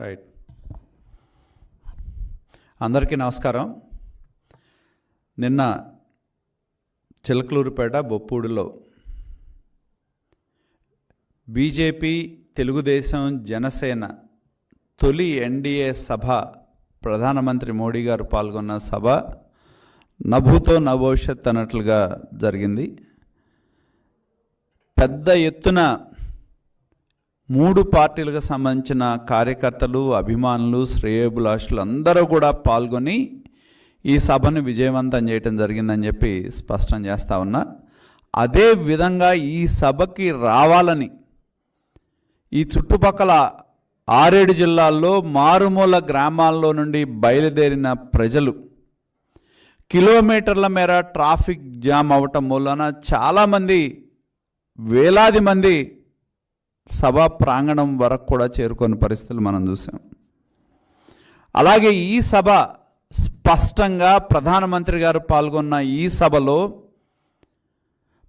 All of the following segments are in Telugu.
రైట్ అందరికీ నమస్కారం. నిన్న చిలకలూరుపేట బొప్పూడిలో బీజేపీ తెలుగుదేశం జనసేన తొలి ఎన్డీఏ సభ ప్రధానమంత్రి మోడీ గారు పాల్గొన్న సభ నభూతో నభవిష్యత్ అన్నట్లుగా జరిగింది. పెద్ద ఎత్తున మూడు పార్టీలకు సంబంధించిన కార్యకర్తలు అభిమానులు శ్రేయోభిలాషులు అందరూ కూడా పాల్గొని ఈ సభను విజయవంతం చేయటం జరిగిందని చెప్పి స్పష్టం చేస్తా ఉన్నా. అదే విధంగా ఈ సభకి రావాలని ఈ చుట్టుపక్కల ఆరేడు జిల్లాల్లో మారుమూల గ్రామాల్లో నుండి బయలుదేరిన ప్రజలు కిలోమీటర్ల మేర ట్రాఫిక్ జామ్ అవటం మూలన చాలామంది వేలాది మంది సభా ప్రాంగణం వరకు కూడా చేరుకొని పరిస్థితులు మనం చూసాం. అలాగే ఈ సభ స్పష్టంగా ప్రధానమంత్రి గారు పాల్గొన్న ఈ సభలో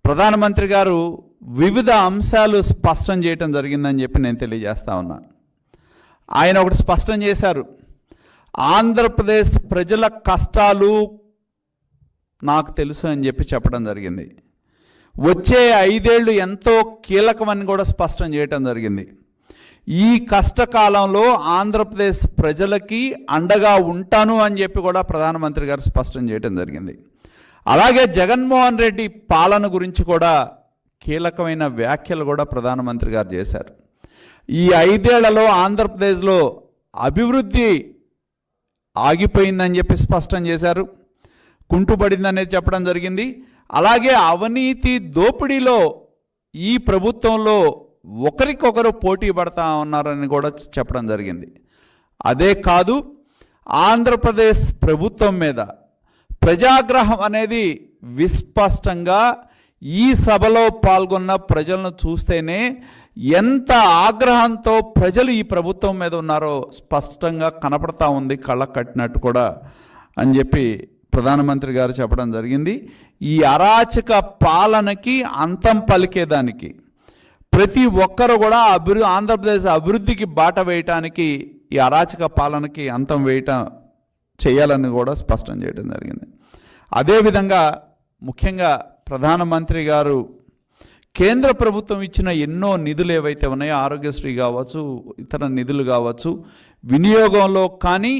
ప్రధానమంత్రి గారు వివిధ అంశాలు స్పష్టం చేయటం జరిగిందని చెప్పి నేను తెలియజేస్తా ఉన్నాను ఆయన ఒకటి స్పష్టం చేశారు. ఆంధ్రప్రదేశ్ ప్రజల కష్టాలు నాకు తెలుసు అని చెప్పి చెప్పడం జరిగింది. వచ్చే ఐదేళ్ళు ఎంతో కీలకమని కూడా స్పష్టం చేయటం జరిగింది. ఈ కష్టకాలంలో ఆంధ్రప్రదేశ్ ప్రజలకి అండగా ఉంటాను అని చెప్పి కూడా ప్రధానమంత్రి గారు స్పష్టం చేయటం జరిగింది. అలాగే జగన్మోహన్ రెడ్డి పాలన గురించి కూడా కీలకమైన వ్యాఖ్యలు కూడా ప్రధానమంత్రి గారు చేశారు. ఈ ఐదేళ్ళలో ఆంధ్రప్రదేశ్లో అభివృద్ధి ఆగిపోయిందని చెప్పి స్పష్టం చేశారు. కుంటుపడిందనేది చెప్పడం జరిగింది. అలాగే అవినీతి దోపిడీలో ఈ ప్రభుత్వంలో ఒకరికొకరు పోటీ పడతా ఉన్నారని కూడా చెప్పడం జరిగింది. అదే కాదు ఆంధ్రప్రదేశ్ ప్రభుత్వం మీద ప్రజాగ్రహం అనేది విస్పష్టంగా ఈ సభలో పాల్గొన్న ప్రజలను చూస్తేనే ఎంత ఆగ్రహంతో ప్రజలు ఈ ప్రభుత్వం మీద ఉన్నారో స్పష్టంగా కనపడతా ఉంది కళ్ళ కట్టినట్టు కూడా అని చెప్పి ప్రధానమంత్రి గారు చెప్పడం జరిగింది ఈ అరాచక పాలనకి అంతం పలికేదానికి ప్రతి ఒక్కరు కూడా అభివృద్ధి ఆంధ్రప్రదేశ్ అభివృద్ధికి బాట వేయటానికి ఈ అరాచక పాలనకి అంతం వేయటం చేయాలని కూడా స్పష్టం చేయడం జరిగింది. అదేవిధంగా ముఖ్యంగా ప్రధానమంత్రి గారు కేంద్ర ప్రభుత్వం ఇచ్చిన ఎన్నో నిధులు ఏవైతే ఉన్నాయో ఆరోగ్యశ్రీ కావచ్చు ఇతర నిధులు కావచ్చు వినియోగంలో కానీ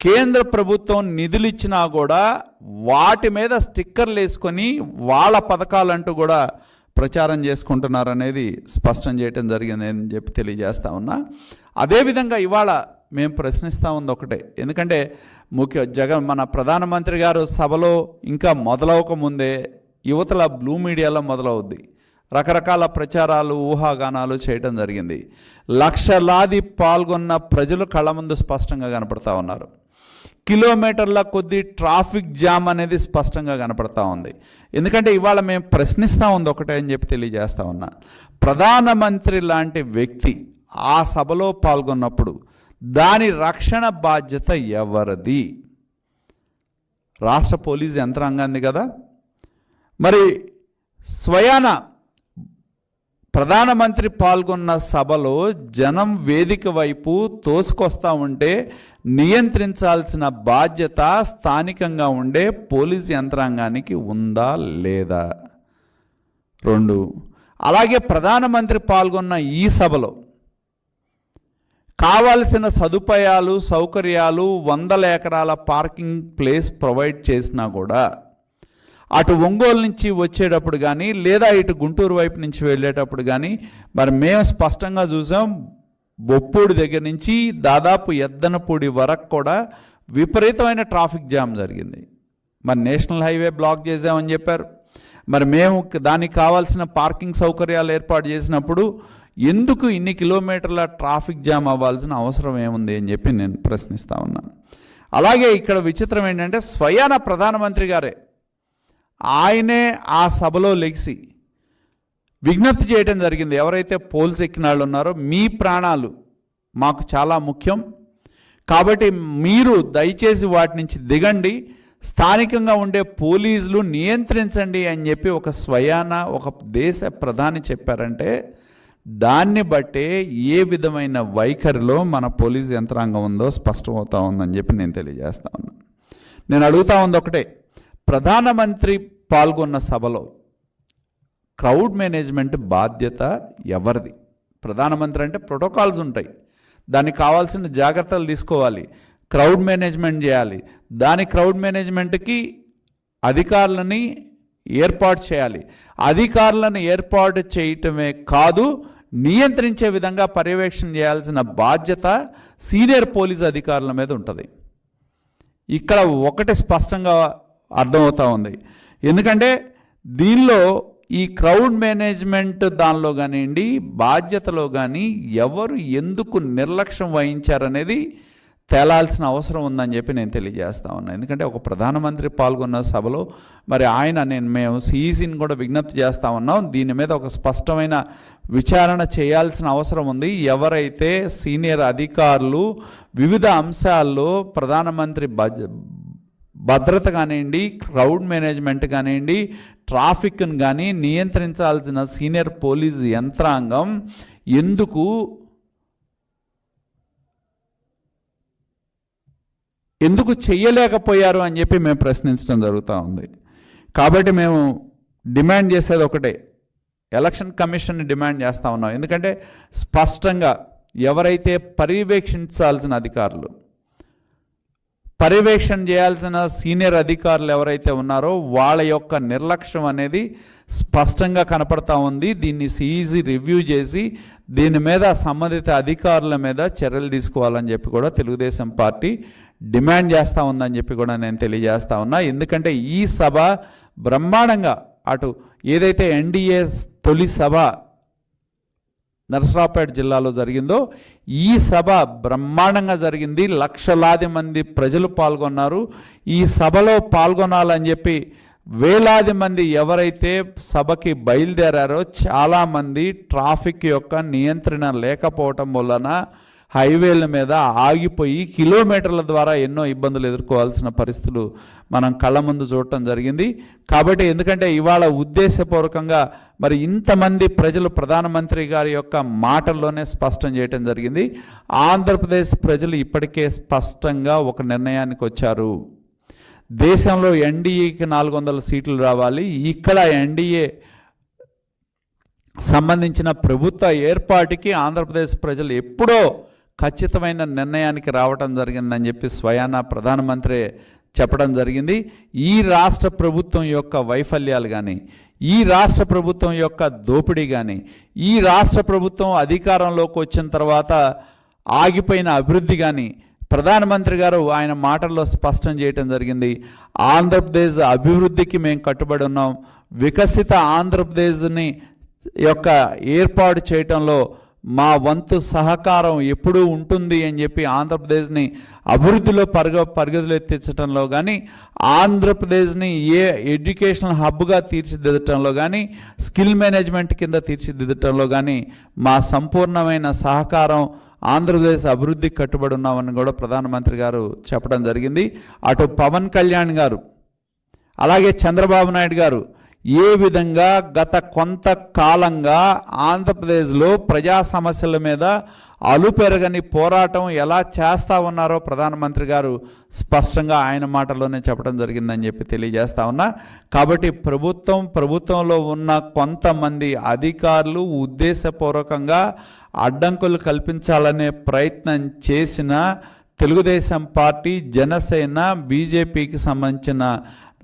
కేంద్ర ప్రభుత్వం నిధులు ఇచ్చినా కూడా వాటి మీద స్టిక్కర్లు వేసుకొని వాళ్ళ పథకాలంటూ కూడా ప్రచారం చేసుకుంటున్నారు అనేది స్పష్టం చేయటం జరిగింది అని చెప్పి తెలియజేస్తా ఉన్నా. అదేవిధంగా ఇవాళ మేము ప్రశ్నిస్తూ ఉంది ఒకటే. ఎందుకంటే ముఖ్య జగన్ మన ప్రధానమంత్రి గారు సభలో ఇంకా మొదలవక ముందే యువతల బ్లూ మీడియాలో మొదలవుద్ది. రకరకాల ప్రచారాలు ఊహాగానాలు చేయటం జరిగింది. లక్షలాది పాల్గొన్న ప్రజలు కళ్ళ ముందు స్పష్టంగా కనపడతా ఉన్నారు. కిలోమీటర్ల కొద్ది ట్రాఫిక్ జామ్ అనేది స్పష్టంగా కనపడతా ఉంది. ఎందుకంటే ఇవాళ మేము ప్రశ్నిస్తూ ఉంది ఒకటే అని చెప్పి తెలియజేస్తా ఉన్నా. ప్రధానమంత్రి లాంటి వ్యక్తి ఆ సభలో పాల్గొన్నప్పుడు దాని రక్షణ బాధ్యత ఎవరిది? రాష్ట్ర పోలీస్ యంత్రాంగాన్ని కదా? మరి స్వయాన ప్రధానమంత్రి పాల్గొన్న సభలో జనం వేదిక వైపు తోసుకొస్తా ఉంటే నియంత్రించాల్సిన బాధ్యత స్థానికంగా ఉండే పోలీస్ యంత్రాంగానికి ఉందా లేదా? రెండు అలాగే ప్రధానమంత్రి పాల్గొన్న ఈ సభలో కావాల్సిన సదుపాయాలు సౌకర్యాలు వందల ఎకరాల పార్కింగ్ ప్లేస్ ప్రొవైడ్ చేసినా కూడా అటు ఒంగోలు నుంచి వచ్చేటప్పుడు కానీ లేదా ఇటు గుంటూరు వైపు నుంచి వెళ్ళేటప్పుడు కానీ మరి మేము స్పష్టంగా చూసాం బొప్పూడి దగ్గర నుంచి దాదాపు ఎద్దనపూడి వరకు కూడా విపరీతమైన ట్రాఫిక్ జామ్ జరిగింది. మరి నేషనల్ హైవే బ్లాక్ చేసామని చెప్పారు. మరి మేము దానికి కావాల్సిన పార్కింగ్ సౌకర్యాలు ఏర్పాటు చేసినప్పుడు ఎందుకు ఇన్ని కిలోమీటర్ల ట్రాఫిక్ జామ్ అవ్వాల్సిన అవసరం ఏముంది అని చెప్పి నేను ప్రశ్నిస్తా ఉన్నాను. అలాగే ఇక్కడ విచిత్రం ఏంటంటే స్వయాన ప్రధానమంత్రి గారే ఆయనే ఆ సభలో లెగిసి విజ్ఞప్తి చేయడం జరిగింది. ఎవరైతే పోల్స్ ఎక్కిన వాళ్ళు ఉన్నారో మీ ప్రాణాలు మాకు చాలా ముఖ్యం. కాబట్టి మీరు దయచేసి వాటి నుంచి దిగండి. స్థానికంగా ఉండే పోలీసులు నియంత్రించండి అని చెప్పి ఒక స్వయాన ఒక దేశ ప్రధాని చెప్పారంటే దాన్ని బట్టే ఏ విధమైన వైఖరిలో మన పోలీస్ యంత్రాంగం ఉందో స్పష్టమవుతా ఉందని చెప్పి నేను తెలియజేస్తా ఉన్నాను. నేను అడుగుతా ఉంది ఒకటే. ప్రధానమంత్రి పాల్గొన్న సభలో క్రౌడ్ మేనేజ్మెంట్ బాధ్యత ఎవరిది? ప్రధానమంత్రి అంటే ప్రోటోకాల్స్ ఉంటాయి. దానికి కావాల్సిన జాగ్రత్తలు తీసుకోవాలి. క్రౌడ్ మేనేజ్మెంట్ చేయాలి. దాని క్రౌడ్ మేనేజ్మెంట్కి అధికారులని ఏర్పాటు చేయాలి. అధికారులను ఏర్పాటు చేయటమే కాదు నియంత్రించే విధంగా పర్యవేక్షణ చేయాల్సిన బాధ్యత సీనియర్ పోలీస్ అధికారుల మీద ఉంటుంది. ఇక్కడ ఒకటి స్పష్టంగా అర్థమవుతూ ఉంది. ఎందుకంటే దీనిలో ఈ క్రౌడ్ మేనేజ్మెంట్ దానిలో కానివ్వండి బాధ్యతలో కానీ ఎవరు ఎందుకు నిర్లక్ష్యం వహించారనేది తేలాల్సిన అవసరం ఉందని చెప్పి నేను తెలియజేస్తా ఉన్నాను ఎందుకంటే ఒక ప్రధానమంత్రి పాల్గొన్న సభలో మరి ఆయన నేను మేము సిఈసిని కూడా విజ్ఞప్తి చేస్తా ఉన్నాం. దీని మీద ఒక స్పష్టమైన విచారణ చేయాల్సిన అవసరం ఉంది. ఎవరైతే సీనియర్ అధికారులు వివిధ అంశాల్లో ప్రధానమంత్రి బజ్ భద్రత కానివ్వండి క్రౌడ్ మేనేజ్మెంట్ కానివ్వండి ట్రాఫిక్ను కానీ నియంత్రించాల్సిన సీనియర్ పోలీస్ యంత్రాంగం ఎందుకు ఎందుకు చెయ్యలేకపోయారు అని చెప్పి మేము ప్రశ్నించడం జరుగుతూ ఉంది. కాబట్టి మేము డిమాండ్ చేసేది ఒకటే. ఎలక్షన్ కమిషన్ని డిమాండ్ చేస్తూ ఉన్నాం. ఎందుకంటే స్పష్టంగా ఎవరైతే పర్యవేక్షించాల్సిన అధికారులు పర్యవేక్షణ చేయాల్సిన సీనియర్ అధికారులు ఎవరైతే ఉన్నారో వాళ్ళ యొక్క నిర్లక్ష్యం అనేది స్పష్టంగా కనపడతా ఉంది. దీన్ని సిఈసి రివ్యూ చేసి దీని మీద సంబంధిత అధికారుల మీద చర్యలు తీసుకోవాలని చెప్పి కూడా తెలుగుదేశం పార్టీ డిమాండ్ చేస్తూ ఉందని చెప్పి కూడా నేను తెలియజేస్తా ఉన్నా. ఎందుకంటే ఈ సభ బ్రహ్మాండంగా అటు ఏదైతే ఎన్డీఏ తొలి సభ నరసరావుపేట జిల్లాలో జరిగిందో ఈ సభ బ్రహ్మాండంగా జరిగింది. లక్షలాది మంది ప్రజలు పాల్గొన్నారు. ఈ సభలో పాల్గొనాలని చెప్పి వేలాది మంది ఎవరైతే సభకి బయలుదేరారో చాలామంది ట్రాఫిక్ యొక్క నియంత్రణ లేకపోవటం వలన హైవేల మీద ఆగిపోయి కిలోమీటర్ల ద్వారా ఎన్నో ఇబ్బందులు ఎదుర్కోవాల్సిన పరిస్థితులు మనం కళ్ళ ముందు చూడటం జరిగింది. కాబట్టి ఎందుకంటే ఇవాళ ఉద్దేశపూర్వకంగా మరి ఇంతమంది ప్రజలు ప్రధానమంత్రి గారి యొక్క మాటల్లోనే స్పష్టం చేయటం జరిగింది. ఆంధ్రప్రదేశ్ ప్రజలు ఇప్పటికే స్పష్టంగా ఒక నిర్ణయానికి వచ్చారు. దేశంలో ఎన్డీఏకి నాలుగు వందల సీట్లు రావాలి. ఇక్కడ ఎన్డీఏ సంబంధించిన ప్రభుత్వ ఏర్పాటుకి ఆంధ్రప్రదేశ్ ప్రజలు ఎప్పుడో ఖచ్చితమైన నిర్ణయానికి రావటం జరిగిందని చెప్పి స్వయాన ప్రధానమంత్రి చెప్పడం జరిగింది. ఈ రాష్ట్ర ప్రభుత్వం యొక్క వైఫల్యాలు కానీ ఈ రాష్ట్ర ప్రభుత్వం యొక్క దోపిడీ కానీ ఈ రాష్ట్ర ప్రభుత్వం అధికారంలోకి వచ్చిన తర్వాత ఆగిపోయిన అభివృద్ధి కానీ ప్రధానమంత్రి గారు ఆయన మాటల్లో స్పష్టం చేయటం జరిగింది. ఆంధ్రప్రదేశ్ అభివృద్ధికి మేము కట్టుబడి ఉన్నాం. వికసిత ఆంధ్రప్రదేశ్ని యొక్క ఏర్పాటు చేయటంలో మా వంతు సహకారం ఎప్పుడూ ఉంటుంది అని చెప్పి ఆంధ్రప్రదేశ్ని అభివృద్ధిలో పరుగ పరిగతిలో ఎత్తించడంలో కానీ ఆంధ్రప్రదేశ్ని ఏ ఎడ్యుకేషనల్ హబ్గా తీర్చిదిద్దటంలో కానీ స్కిల్ మేనేజ్మెంట్ కింద తీర్చిదిద్దటంలో కానీ మా సంపూర్ణమైన సహకారం ఆంధ్రప్రదేశ్ అభివృద్ధికి కట్టుబడి ఉన్నామని కూడా ప్రధానమంత్రి గారు చెప్పడం జరిగింది. అటు పవన్ కళ్యాణ్ గారు అలాగే చంద్రబాబు నాయుడు గారు ఏ విధంగా గత కొంతకాలంగా ఆంధ్రప్రదేశ్లో ప్రజా సమస్యల మీద అలుపెరగని పోరాటం ఎలా చేస్తూ ఉన్నారో ప్రధానమంత్రి గారు స్పష్టంగా ఆయన మాటల్లోనే చెప్పడం జరిగిందని చెప్పి తెలియజేస్తా ఉన్నా. కాబట్టి ప్రభుత్వం ప్రభుత్వంలో ఉన్న కొంతమంది అధికారులు ఉద్దేశపూర్వకంగా అడ్డంకులు కల్పించాలనే ప్రయత్నం చేసిన తెలుగుదేశం పార్టీ జనసేన బీజేపీకి సంబంధించిన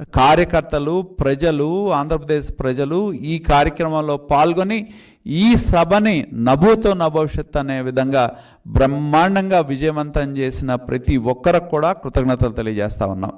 కార్యకర్తలు ప్రజలు ఆంధ్రప్రదేశ్ ప్రజలు ఈ కార్యక్రమంలో పాల్గొని ఈ సభని నభూతో నభవిష్యత్ అనే విధంగా బ్రహ్మాండంగా విజయవంతం చేసిన ప్రతి ఒక్కరికి కూడా కృతజ్ఞతలు తెలియజేస్తా ఉన్నాం.